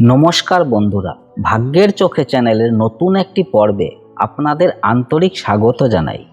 নমস্কার বন্ধুরা, ভাগ্যের চোখে চ্যানেলের নতুন একটি পর্বে আপনাদের আন্তরিক স্বাগত জানাই।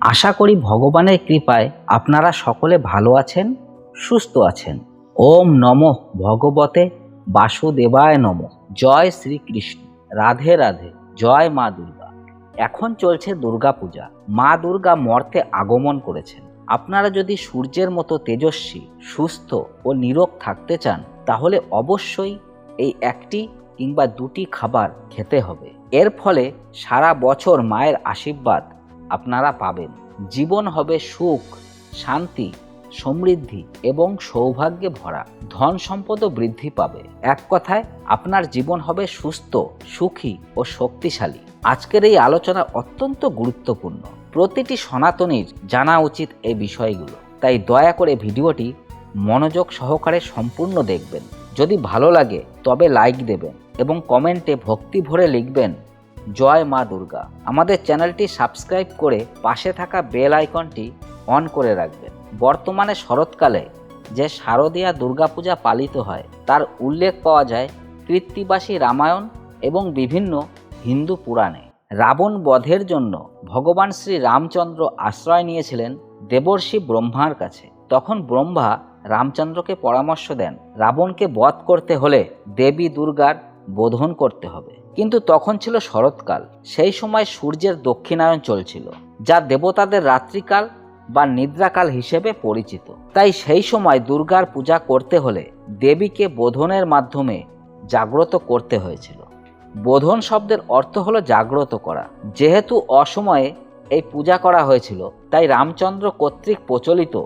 আশা করি ভগবানের কৃপায় আপনারা সকলে ভালো আছেন, সুস্থ আছেন। ওম নমঃ ভগবতে বাসুদেবায় নম। জয় শ্রীকৃষ্ণ। রাধে রাধে। জয় মা দুর্গা। এখন চলছে দুর্গাপূজা। মা দুর্গা মর্তে আগমন করেছেন। আপনারা যদি সূর্যের মতো তেজস্বী, সুস্থ ও নিরোগ থাকতে চান, তাহলে অবশ্যই এই একটি কিংবা দুটি খাবার খেতে হবে। এর ফলে সারা বছর মায়ের আশীর্বাদ আপনারা পাবেন। জীবন হবে সুখ, শান্তি, সমৃদ্ধি এবং সৌভাগ্যে ভরা। ধন সম্পদও বৃদ্ধি পাবে। এক কথায়, আপনার জীবন হবে সুস্থ, সুখী ও শক্তিশালী। আজকের এই আলোচনা অত্যন্ত গুরুত্বপূর্ণ। প্রতিটি সনাতনীর জানা উচিত এই বিষয়গুলো। তাই দয়া করে ভিডিওটি মনোযোগ সহকারে সম্পূর্ণ দেখবেন। যদি ভালো লাগে, তবে লাইক দেবেন এবং কমেন্টে ভক্তি ভরে লিখবেন, জয় মা দুর্গা। আমাদের চ্যানেলটি সাবস্ক্রাইব করে পাশে থাকা বেল আইকনটি অন করে রাখবেন। বর্তমানে শরৎকালে যে শারদীয়া দুর্গাপূজা পালিত হয়, তার উল্লেখ পাওয়া যায় কৃত্তিবাসী রামায়ণ এবং বিভিন্ন হিন্দু পুরাণে। রাবণ বধের জন্য ভগবান শ্রী রামচন্দ্র আশ্রয় নিয়েছিলেন দেবর্ষি ব্রহ্মার কাছে। তখন ব্রহ্মা রামচন্দ্রকে পরামর্শ দেন, রাবণকে বধ করতে হলে দেবী দুর্গার বোধন করতে হবে। কিন্তু তখন ছিল শরৎকাল, সেই সময় সূর্যের দক্ষিণায়ন চলছিল, যা দেবতাদের রাত্রিকাল বা নিদ্রাকাল হিসেবে পরিচিত। তাই সেই সময় দুর্গার পূজা করতে হলে দেবীকে বোধনের মাধ্যমে জাগ্রত করতে হয়েছিল। বোধন শব্দের অর্থ হলো জাগ্রত করা। যেহেতু অসময়ে এই পূজা করা হয়েছিল, তাই রামচন্দ্র কর্তৃক প্রচলিত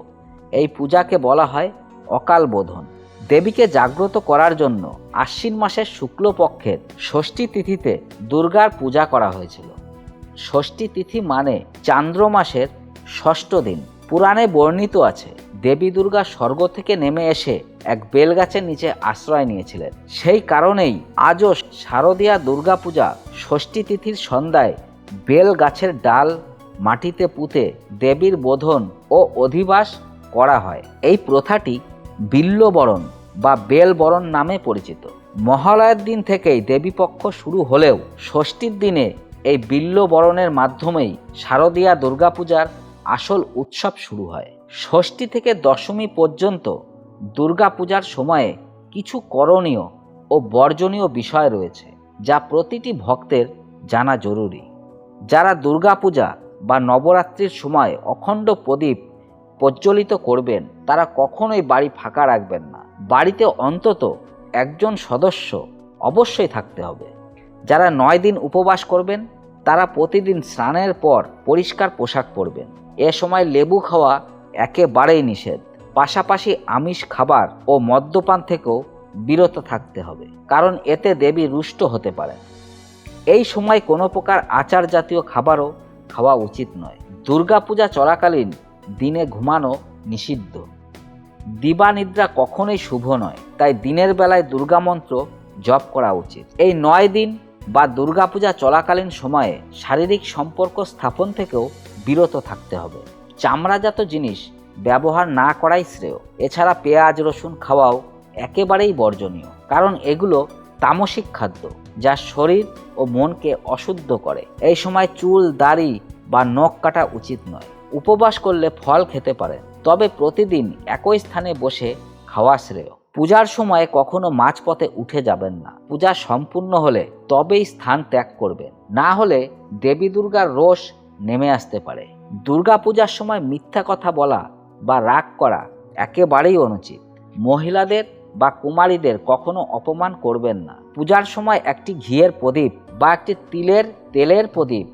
এই পূজাকে বলা হয় অকাল বোধন। দেবীকে জাগ্রত করার জন্য আশ্বিন মাসের শুক্লপক্ষের ষষ্ঠী তিথিতে দুর্গার পূজা করা হয়েছিল। ষষ্ঠী তিথি মানে চান্দ্র মাসের ষষ্ঠ দিন। পুরাণে বর্ণিত আছে, দেবী দুর্গা স্বর্গ থেকে নেমে এসে এক বেলগাছের নিচে আশ্রয় নিয়েছিলেন। সেই কারণেই আজও শারদীয়া দুর্গাপূজা ষষ্ঠী তিথির সন্ধ্যায় বেল গাছের ডাল মাটিতে পুঁতে দেবীর বোধন ও অধিবাস করা হয়। এই প্রথাটি বিল্লবরণ বা বেলবরণ নামে পরিচিত। মহালয়ের দিন থেকেই দেবীপক্ষ শুরু হলেও ষষ্ঠীর দিনে এই বিল্লবরণের মাধ্যমেই শারদীয়া দুর্গাপূজার আসল উৎসব শুরু হয়। ষষ্ঠী থেকে দশমী পর্যন্ত দুর্গাপূজার সময়ে কিছু করণীয় ও বর্জনীয় বিষয় রয়েছে, যা প্রতিটি ভক্তের জানা জরুরি। যারা দুর্গাপূজা বা নবরাত্রির সময় অখণ্ড প্রদীপ প্রজ্বলিত করবেন, তারা কখনোই বাড়ি ফাঁকা রাখবেন না। বাড়িতে অন্তত একজন সদস্য অবশ্যই থাকতে হবে। যারা নয় দিন উপবাস করবেন, তারা প্রতিদিন স্নানের পর পরিষ্কার পোশাক পরবেন। এ সময় লেবু খাওয়া একেবারেই নিষেধ। পাশাপাশি আমিষ খাবার ও মদ্যপান থেকেও বিরত থাকতে হবে, কারণ এতে দেবী রুষ্ট হতে পারেন। এই সময় কোনো প্রকার আচার জাতীয় খাবারও খাওয়া উচিত নয়। দুর্গাপূজা চলাকালীন দিনে ঘুমানো নিষিদ্ধ। দিবানিদ্রা কখনোই শুভ নয়, তাই দিনের বেলায় দুর্গা মন্ত্র জপ করা উচিত। এই নয় দিন বা দুর্গাপূজা চলাকালীন সময়ে শারীরিক সম্পর্ক স্থাপন থেকেও বিরত থাকতে হবে। চামড়াজাত জিনিস ব্যবহার না করাই শ্রেয়। এছাড়া পেঁয়াজ, রসুন খাওয়াও একেবারেই বর্জনীয়, কারণ এগুলো তামসিক খাদ্য, যা শরীর ও মনকে অশুদ্ধ করে। এই সময় চুল, দাড়ি বা নখ কাটা উচিত নয়। উপবাস করলে ফল খেতে পারেন তবে প্রতিদিন একই স্থানে বসে খাওয়া শ্রেয়। পূজার সময় কখনো মাঝপথে উঠে যাবেন না। পূজা সম্পূর্ণ হলে তবেই স্থান ত্যাগ করবেন। না হলে দেবী দুর্গার রোষ নেমে আসতে পারে। দুর্গা পূজার সময় মিথ্যা কথা বলা বা রাগ করা একেবারেই অনুচিত। মহিলাদের বা কুমারীদের কখনো অপমান করবেন না। পূজার সময় একটি ঘিয়ের প্রদীপ বা একটি তিলের তেলের প্রদীপ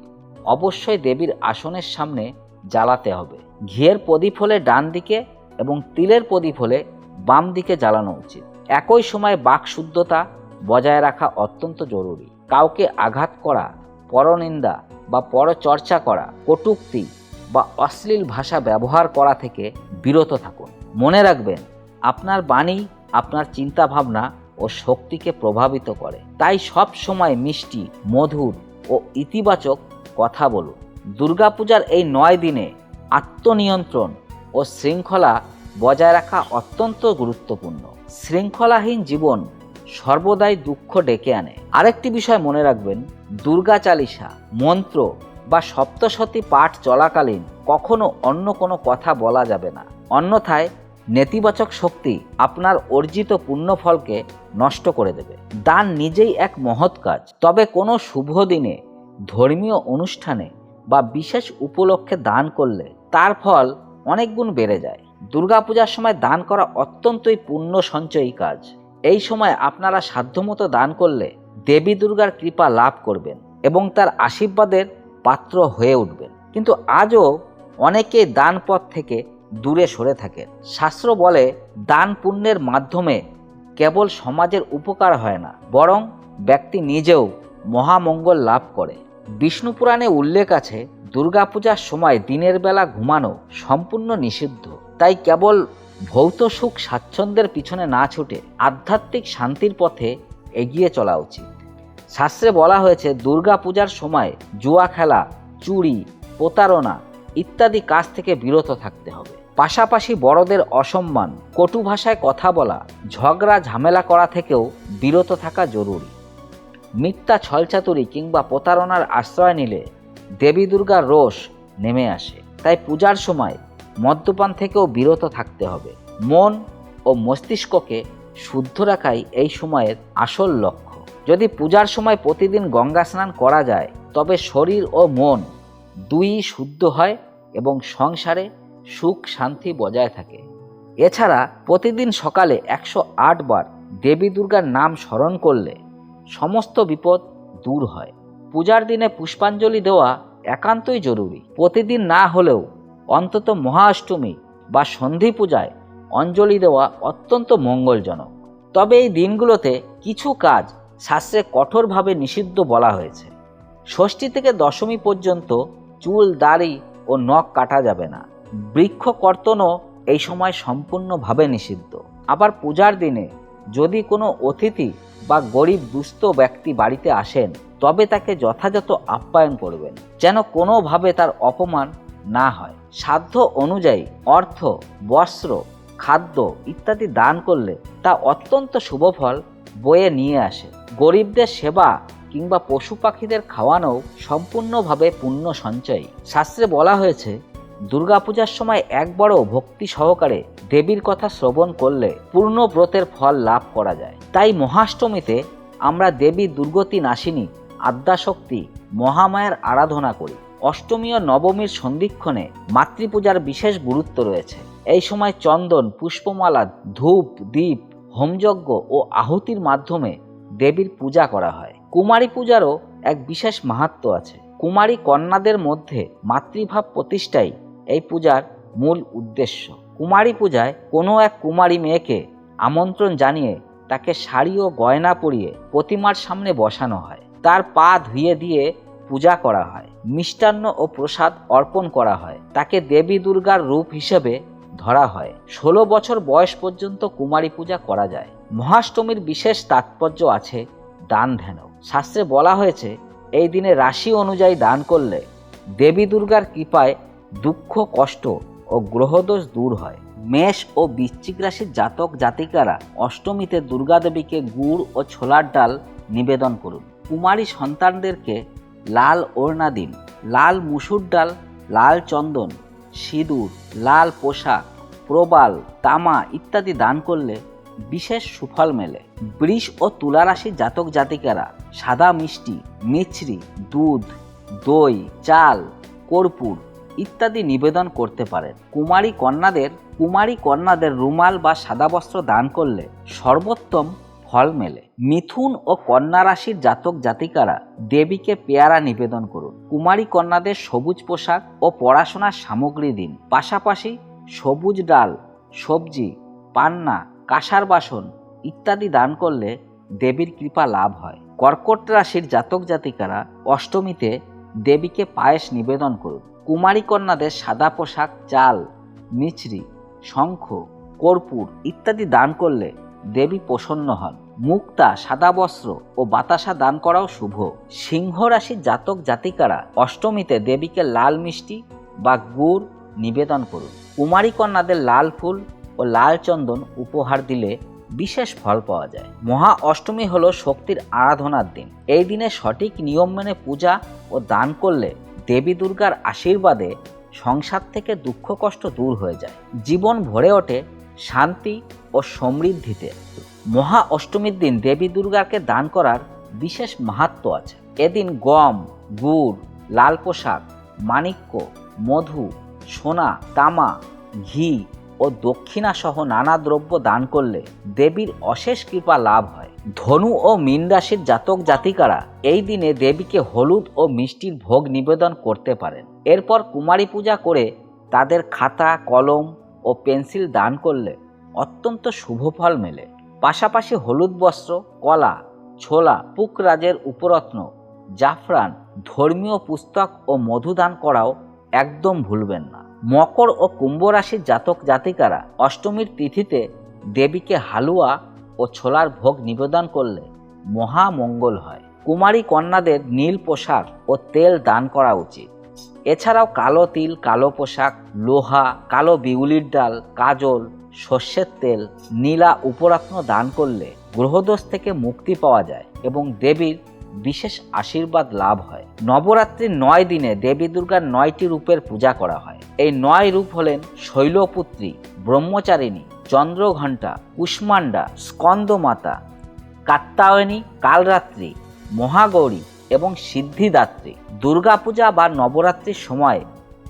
অবশ্যই দেবীর আসনের সামনে জ্বালাতে হবে। ঘিয়ের প্রদীপ হলে ডান দিকে এবং তিলের প্রদীপ হলে বাম দিকে জ্বালানো উচিত। একই সময় বাক শুদ্ধতা বজায় রাখা অত্যন্ত জরুরি। কাউকে আঘাত করা, পরনিন্দা বা পরচর্চা করা, কটুক্তি বা অশ্লীল ভাষা ব্যবহার করা থেকে বিরত থাকুন। মনে রাখবেন, আপনার বাণী আপনার চিন্তাভাবনা ও শক্তিকে প্রভাবিত করে। তাই সব সময় মিষ্টি, মধুর ও ইতিবাচক কথা বলুন। দুর্গাপূজার এই নয় দিনে আত্মনিয়ন্ত্রণ ও শৃঙ্খলা বজায় রাখা অত্যন্ত গুরুত্বপূর্ণ। শৃঙ্খলাহীন জীবন সর্বদাই দুঃখ ডেকে আনে। আরেকটি বিষয় মনে রাখবেন, দুর্গা চালিসা, মন্ত্র বা সপ্তশতী পাঠ চলাকালীন কখনো অন্য কোনো কথা বলা যাবে না। অন্যথায় নেতিবাচক শক্তি আপনার অর্জিত পুণ্যফলকে নষ্ট করে দেবে। দান নিজেই এক মহৎ কাজ। তবে কোনো শুভ দিনে ধর্মীয় অনুষ্ঠানে বা বিশেষ উপলক্ষে দান করলে তার ফল অনেক গুণ বেড়ে যায়। দুর্গাপূজার সময় দান করা অত্যন্তই পুণ্য সঞ্চয়ী কাজ। এই সময় আপনারা সাধ্যমতো দান করলে দেবী দুর্গার কৃপা লাভ করবেন এবং তার আশীর্বাদের পাত্র হয়ে উঠবেন। কিন্তু আজও অনেকেই দান পথ থেকে দূরে সরে থাকেন। শাস্ত্র বলে, দান পুণ্যের মাধ্যমে কেবল সমাজের উপকার হয় না, বরং ব্যক্তি নিজেও মহামঙ্গল লাভ করে। বিষ্ণু পুরাণে উল্লেখ আছে, দুর্গাপূজার সময় দিনের বেলা ঘুমানো সম্পূর্ণ নিষিদ্ধ। তাই কেবল ভৌত সুখ স্বাচ্ছন্দ্যের পিছনে না ছুটে আধ্যাত্মিক শান্তির পথে এগিয়ে চলা উচিত। শাস্ত্রে বলা হয়েছে দুর্গা পূজার সময় জুয়া খেলা, চুরি, প্রতারণা ইত্যাদি কাজ থেকে বিরত থাকতে হবে। পাশাপাশি বড়দের অসম্মান, কটু ভাষায় কথা বলা, ঝগড়া, ঝামেলা করা থেকেও বিরত থাকা জরুরি। মিথ্যা ছলচাতুরি কিংবা প্রতারণার আশ্রয় নিলে দেবী দুর্গার রোষ নেমে আসে। তাই পূজার সময় মদ্যপান থেকেও বিরত থাকতে হবে। মন ও মস্তিষ্ককে শুদ্ধ রাখাই এই সময়ের আসল লক্ষ্য। যদি পূজার সময় প্রতিদিন গঙ্গা স্নান করা যায়, তবে শরীর ও মন দুই শুদ্ধ হয় এবং সংসারে সুখ শান্তি বজায় থাকে। এছাড়া প্রতিদিন সকালে একশো আট বার দেবী দুর্গার নাম স্মরণ করলে সমস্ত বিপদ দূর হয়। পূজার দিনে পুষ্পাঞ্জলি দেওয়া একান্তই জরুরি। প্রতিদিন না হলেও অন্তত মহাষ্টমী বা সন্ধি পূজায় অঞ্জলি দেওয়া অত্যন্ত মঙ্গলজনক। তবে এই দিনগুলোতে কিছু কাজ শাস্ত্রে কঠোরভাবে নিষিদ্ধ বলা হয়েছে। ষষ্ঠী থেকে দশমী পর্যন্ত চুল, দাড়ি ও নখ কাটা যাবে না। বৃক্ষ কর্তনও এই সময় সম্পূর্ণভাবে নিষিদ্ধ। আবার পূজার দিনে যদি কোনো অতিথি বা গরিব দুস্থ ব্যক্তি বাড়িতে আসেন, তবে তাকে যথাযথ আপ্যায়ন করবেন, যেন কোনোভাবে তার অপমান না হয়। সাধ্য অনুযায়ী অর্থ, বস্ত্র, খাদ্য ইত্যাদি দান করলে তা অত্যন্ত শুভফল বয়ে নিয়ে আসে। গরিবদের সেবা কিংবা পশু পাখিদের খাওয়ানো সম্পূর্ণভাবে পুণ্য সঞ্চয়ী। শাস্ত্রে বলা হয়েছে দুর্গাপূজার সময় একবারও ভক্তি সহকারে দেবীর কথা শ্রবণ করলে পূর্ণ ব্রতের ফল লাভ করা যায়। তাই মহাষ্টমীতে আমরা দেবী দুর্গতি নাশিনী, আদ্যাশক্তি, মহামায়ার আরাধনা করি। অষ্টমী ও নবমীর সন্ধিক্ষণে মাতৃপূজার বিশেষ গুরুত্ব রয়েছে। এই সময় চন্দন, পুষ্পমালা, ধূপ দ্বীপ হোমযজ্ঞ ও আহুতির মাধ্যমে দেবীর পূজা করা হয়। কুমারী পূজারও এক বিশেষ মাহাত্ম আছে। কুমারী কন্যাদের মধ্যে মাতৃভাব প্রতিষ্ঠাই এই পূজার মূল উদ্দেশ্য। কুমারী পূজায় কোনো এক কুমারী মেয়েকে আমন্ত্রণ জানিয়ে তাকে শাড়ি ও গয়না পরিয়ে প্রতিমার সামনে বসানো হয়। তার পা ধুয়ে দিয়ে পূজা করা হয়, মিষ্টান্ন ও প্রসাদ অর্পণ করা হয়, তাকে দেবী দুর্গার রূপ হিসেবে ধরা হয়। ষোলো বছর বয়স পর্যন্ত কুমারী পূজা করা যায়। মহাষ্টমীর বিশেষ তাৎপর্য আছে দান ধ্যান শাস্ত্রে বলা হয়েছে, এই দিনে রাশি অনুযায়ী দান করলে দেবী দুর্গার কৃপায় দুঃখ, কষ্ট ও গ্রহদোষ দূর হয়। মেষ ও বৃশ্চিক রাশির জাতক জাতিকারা অষ্টমীতে দুর্গা দেবীকে গুড় ও ছোলার ডাল নিবেদন করুন। কুমারী সন্তানদেরকে লাল ওড়না দিন। লাল মুসুর ডাল, লাল চন্দন, সিঁদুর, লাল পোশাক, প্রবাল, তামা ইত্যাদি দান করলে বিশেষ সুফল মেলে। বৃষ ও তুলা রাশির জাতক জাতিকারা সাদা মিষ্টি, মিছরি, দুধ, দই, চাল, কর্পূর ইত্যাদি নিবেদন করতে পারেন কুমারী কন্যাদের কুমারী কন্যাদের রুমাল বা সাদা বস্ত্র দান করলে সর্বোত্তম ফল মেলে। মিথুন ও কন্যা রাশির জাতক জাতিকারা দেবীকে পেয়ারা নিবেদন করুন। কুমারী কন্যাদের সবুজ পোশাক ও পড়াশোনার সামগ্রী দিন। পাশাপাশি সবুজ ডাল, সবজি, পান্না, কাঁসার বাসন ইত্যাদি দান করলে দেবীর কৃপা লাভ হয়। কর্কট রাশির জাতক জাতিকারা অষ্টমীতে দেবীকে পায়েস নিবেদন করুন। কুমারী কন্যাদের সাদা পোশাক, চাল, মিছরি, শঙ্খ, কর্পূর ইত্যাদি দান করলে দেবী প্রসন্ন হন। মুক্তা, সাদা বস্ত্র ও বাতাসা দান করাও শুভ। সিংহ রাশির জাতক জাতিকারা অষ্টমীতে দেবীকে লাল মিষ্টি বা গুড় নিবেদন করুন। কুমারী কন্যাদের লাল ফুল ও লাল চন্দন উপহার দিলে বিশেষ ফল পাওয়া যায়। মহা অষ্টমী হলো শক্তির আরাধনার দিন। এই দিনে সঠিক নিয়ম মেনে পূজা ও দান করলে দেবী দুর্গার আশীর্বাদে সংসার থেকে দুঃখ কষ্ট দূর হয়ে যায়। জীবন ভরে ওঠে শান্তি ও সমৃদ্ধিতে। মহা অষ্টমীর দিন দেবী দুর্গাকে দান করার বিশেষ মাহাত্ম আছে। এদিন গম, গুড়, লাল পোশাক, মাণিক্য, মধু, সোনা, তামা, ঘি ও দক্ষিণা সহ নানা দ্রব্য দান করলে দেবীর অশেষ কৃপা লাভ হয়। ধনু ও মীন রাশির জাতক জাতিকারা এই দিনে দেবীকে হলুদ ও মিষ্টির ভোগ নিবেদন করতে পারেন। এরপর কুমারী পূজা করে তাদের খাতা, কলম ও পেন্সিল দান করলে অত্যন্ত শুভ ফল মেলে। পাশাপাশি হলুদ বস্ত্র, কলা, ছোলা, পুকরাজের উপরত্ন, জাফরান, ধর্মীয় পুস্তক ও মধুদান করাও একদম ভুলবেন না। মকর ও কুম্ভ রাশির জাতক জাতিকারা অষ্টমীর তিথিতে দেবীকে হালুয়া ও ছোলার ভোগ নিবেদন করলে মহামঙ্গল হয়। কুমারী কন্যাদের নীল পোশাক ও তেল দান করা উচিত। এছাড়াও কালো তিল, কালো পোশাক, লোহা, কালো বিউলির ডাল, কাজল, সর্ষের তেল, নীলা উপরত্ন দান করলে গ্রহদোষ থেকে মুক্তি পাওয়া যায় এবং দেবীর বিশেষ আশীর্বাদ লাভ হয়। নবরাত্রির নয় দিনে দেবী দুর্গার নয়টি রূপের পূজা করা হয়। এই নয় রূপ হলেন শৈলপুত্রী, ব্রহ্মচারিণী, চন্দ্রঘণ্টা কুষ্মান্ডা স্কন্দমাতা কাত্তায়নী কালরাত্রি, মহাগৌরী এবং সিদ্ধিদাত্রী। দুর্গাপূজা বা নবরাত্রির সময়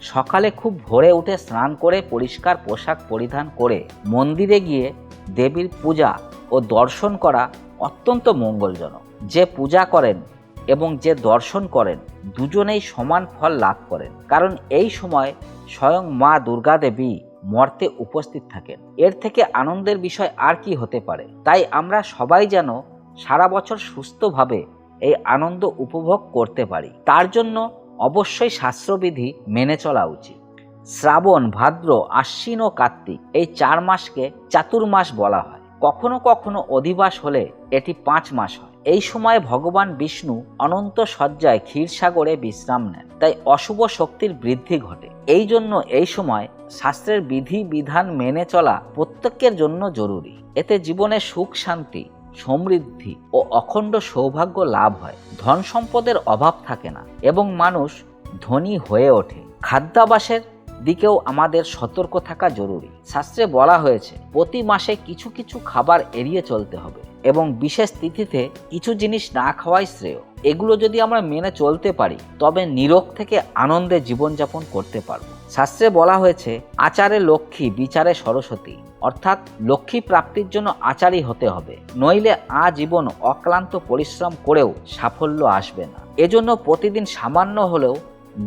সকালে খুব ভোরে উঠে স্নান করে পরিষ্কার পোশাক পরিধান করে মন্দিরে গিয়ে দেবীর পূজা ও দর্শন করা অত্যন্ত মঙ্গলজনক। যে পূজা করেন এবং যে দর্শন করেন, দুজনেই সমান ফল লাভ করেন। কারণ এই সময় স্বয়ং মা দুর্গা দেবী মর্তে উপস্থিত থাকেন। এর থেকে আনন্দের বিষয় আর কি হতে পারে? তাই আমরা সবাই যেন সারা বছর সুস্থভাবে এই আনন্দ উপভোগ করতে পারি। তার জন্য অবশ্যই শাস্ত্রবিধি মেনে চলা উচিত। শ্রাবণ, ভাদ্র, আশ্বিন ও কার্তিক এই চার মাসকে চাতুর্মাস বলা হয়। কখনো কখনো অধিবাস হলে এটি পাঁচ মাস হয়। এই সময় ভগবান বিষ্ণু অনন্ত শয্যায় ক্ষীরসাগরে বিশ্রাম নেন। তাই অশুভ শক্তির বৃদ্ধি ঘটে। এই জন্য এই সময় শাস্ত্রের বিধি বিধান মেনে চলা প্রত্যেকের জন্য জরুরি। এতে জীবনে সুখ, শান্তি, সমৃদ্ধি ও অখণ্ড সৌভাগ্য লাভ হয়। ধন সম্পদের অভাব থাকে না এবং মানুষ ধনী হয়ে ওঠে। খাদ্যাবাসের দিকেও আমাদের সতর্ক থাকা জরুরি। শাস্ত্রে বলা হয়েছে, প্রতি মাসে কিছু কিছু খাবার এড়িয়ে চলতে হবে এবং বিশেষ তিথিতে কিছু জিনিস না খাওয়াই শ্রেয়। এগুলো যদি আমরা মেনে চলতে পারি, তবে নিরোগ থেকে আনন্দে জীবনযাপন করতে পারব। শাস্ত্রে বলা হয়েছে, আচারে লক্ষ্মী, বিচারে সরস্বতী। অর্থাৎ লক্ষ্মী প্রাপ্তির জন্য আচারই হতে হবে। নইলে আজীবন অক্লান্ত পরিশ্রম করেও সাফল্য আসবে না। এজন্য প্রতিদিন সামান্য হলেও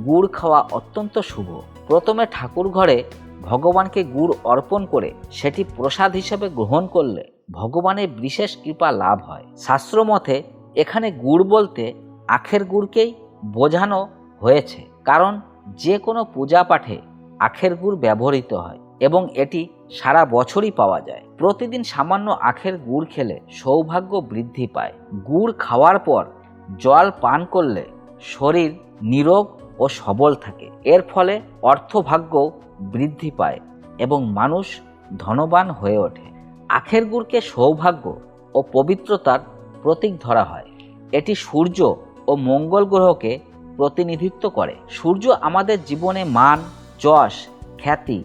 গুড় খাওয়া অত্যন্ত শুভ। প্রথমে ঠাকুর ঘরে ভগবানকে গুড় অর্পণ করে সেটি প্রসাদ হিসেবে গ্রহণ করলে ভগবানের বিশেষ কৃপা লাভ হয়। শাস্ত্রমতে এখানে গুড় বলতে আখের গুড়কেই বোঝানো হয়েছে, কারণ যে কোনো পূজা পাঠে আখের গুড় ব্যবহৃত হয় এবং এটি সারা বছরই পাওয়া যায়। প্রতিদিন সামান্য আখের গুড় খেলে সৌভাগ্য বৃদ্ধি পায়। গুড় খাওয়ার পর জল পান করলে শরীর নিরোগ ও সবল থাকে। এর ফলে অর্থভাগ্য বৃদ্ধি পায় এবং মানুষ ধনবান হয়ে ওঠে। আখের গুড়কে সৌভাগ্য ও পবিত্রতার প্রতীক ধরা হয়। এটি সূর্য ও মঙ্গল গ্রহকে প্রতিনিধিত্ব করে। সূর্য আমাদের জীবনে মান, যশ, খ্যাতি,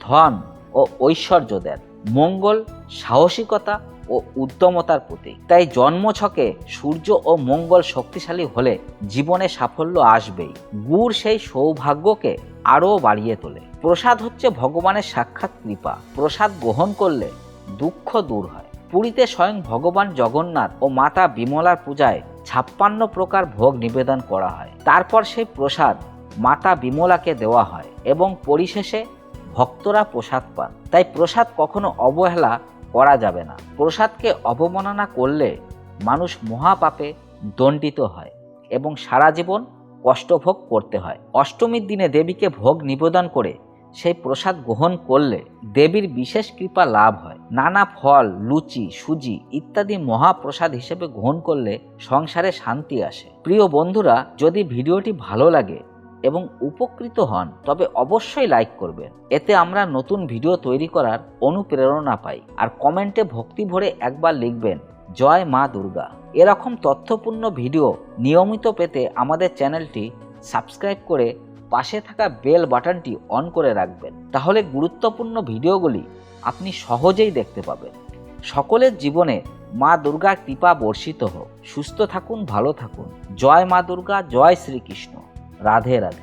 ধন ও ঐশ্বর্য দেন। মঙ্গল সাহসিকতা ও উদ্যমতার প্রতীক। তাই জন্মছকে সূর্য ও মঙ্গল শক্তিশালী হলে জীবনে সাফল্য আসবেই। গুড় সেই সৌভাগ্যকে আরও বাড়িয়ে তোলে। প্রসাদ হচ্ছে ভগবানের সাক্ষাৎ কৃপা। প্রসাদ গ্রহণ করলে দুঃখ দূর হয়। পুরীতে স্বয়ং ভগবান জগন্নাথ ও মাতা বিমলার পূজায় ছাপ্পান্ন প্রকার ভোগ নিবেদন করা হয়। তারপর সেই প্রসাদ মাতা বিমলাকে দেওয়া হয় এবং পরিশেষে ভক্তরা প্রসাদ পান। তাই প্রসাদ কখনো অবহেলা করা যাবে না। প্রসাদকে অবমাননা করলে মানুষ মহাপাপে দণ্ডিত হয় এবং সারা জীবন কষ্টভোগ করতে হয়। অষ্টমীর দিনে দেবীকে ভোগ নিবেদন করে সেই প্রসাদ গ্রহণ করলে দেবীর বিশেষ কৃপা লাভ হয়। নানা ফল, লুচি, সুজি ইত্যাদি মহাপ্রসাদ হিসেবে গ্রহণ করলে সংসারে শান্তি আসে। প্রিয় বন্ধুরা, যদি ভিডিওটি ভালো লাগে এবং উপকৃত হন, তবে অবশ্যই লাইক করবেন। এতে আমরা নতুন ভিডিও তৈরি করার অনুপ্রেরণা পাই। আর কমেন্টে ভক্তি ভরে একবার লিখবেন, জয় মা দুর্গা। এরকম তথ্যপূর্ণ ভিডিও নিয়মিত পেতে আমাদের চ্যানেলটি সাবস্ক্রাইব করে পাশে থাকা বেল বাটনটি অন করে রাখবেন। তাহলে গুরুত্বপূর্ণ ভিডিওগুলি আপনি সহজেই দেখতে পাবেন। সকলের জীবনে মা দুর্গার কৃপা বর্ষিত হোক। সুস্থ থাকুন, ভালো থাকুন। জয় মা দুর্গা, জয় শ্রীকৃষ্ণ। রাধে রাধে